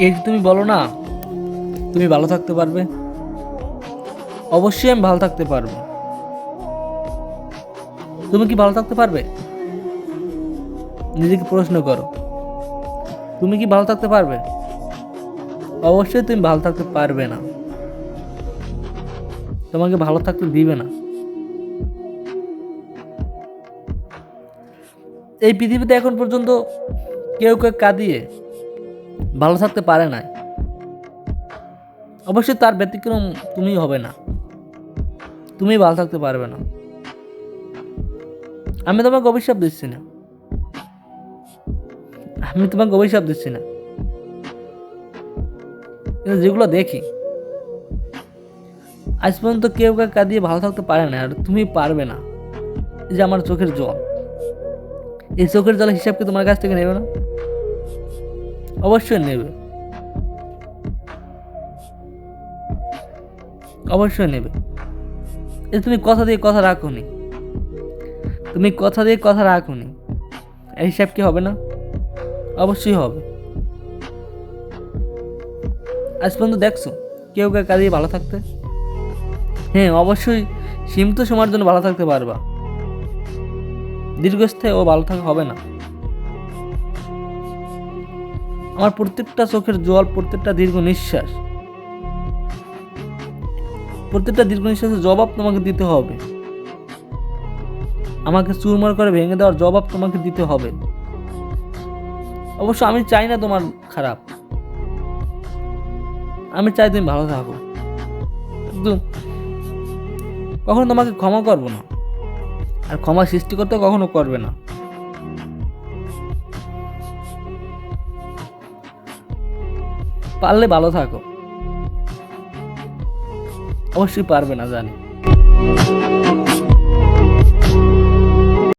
এই যে তুমি বলো না, তুমি ভালো থাকতে পারবে? অবশ্যই আমি ভালো থাকতে পারব। তুমি কি ভালো থাকতে পারবে? নিজেকে প্রশ্ন করো। তুমি কি ভালো থাকতে পারবে? অবশ্যই তুমি ভালো থাকতে পারবে না। তোমাকে ভালো থাকতে দিবে না। এই পৃথিবীতে এখন পর্যন্ত কেউ কেউ কাঁদিয়ে ভালো থাকতে পারে না অবশ্যই তার ব্যতিক্রম তুমি হবে না। তুমি ভালো থাকতে পারবে না। আমি তোমাকে অভিশাপ দিচ্ছি না। আমি তোমাকে অভিশাপ দিচ্ছি না। কিন্তু যেগুলো দেখি, আজ পর্যন্ত কেউ কেউ কাঁদিয়ে ভালো থাকতে পারে না আর তুমি পারবে না। এই যে আমার চোখের জল। এই চোখের জলের হিসাব কি তোমার কাছ থেকে নেবে না? অবশ্যই নেবে। অবশ্যই নেবে। এই তুমি কথা দিয়ে কথা রাখোনি। তুমি কথা দিয়ে কথা রাখোনি। এই হিসাব কি হবে না? অবশ্যই হবে। আজ পর্যন্ত দেখছ কেউ কেউ কাঁদিয়ে ভালো থাকতে? হ্যাঁ অবশ্যই সীমিত সময়ের জন্য ভালো থাকতে পারবা। দীর্ঘস্থায়ী ও ভালো থাকা হবে না। আমার প্রত্যেকটা চোখের জল, প্রত্যেকটা দীর্ঘ নিঃশ্বাস। প্রত্যেকটা দীর্ঘ নিঃশ্বাসের জবাব তোমাকে দিতে হবে। আমাকে চুরমার করে ভেঙে দেওয়ার জবাব তোমাকে দিতে হবে। অবশ্য আমি চাই না তোমার খারাপ। আমি চাই তুমি ভালো থাকো। কিন্তু কখনো তোমাকে ক্ষমা করব না। আর ক্ষমা সৃষ্টি করতে কখনো করবে না। পারলে ভালো থাকো। অবশ্যই পারবে না জানি।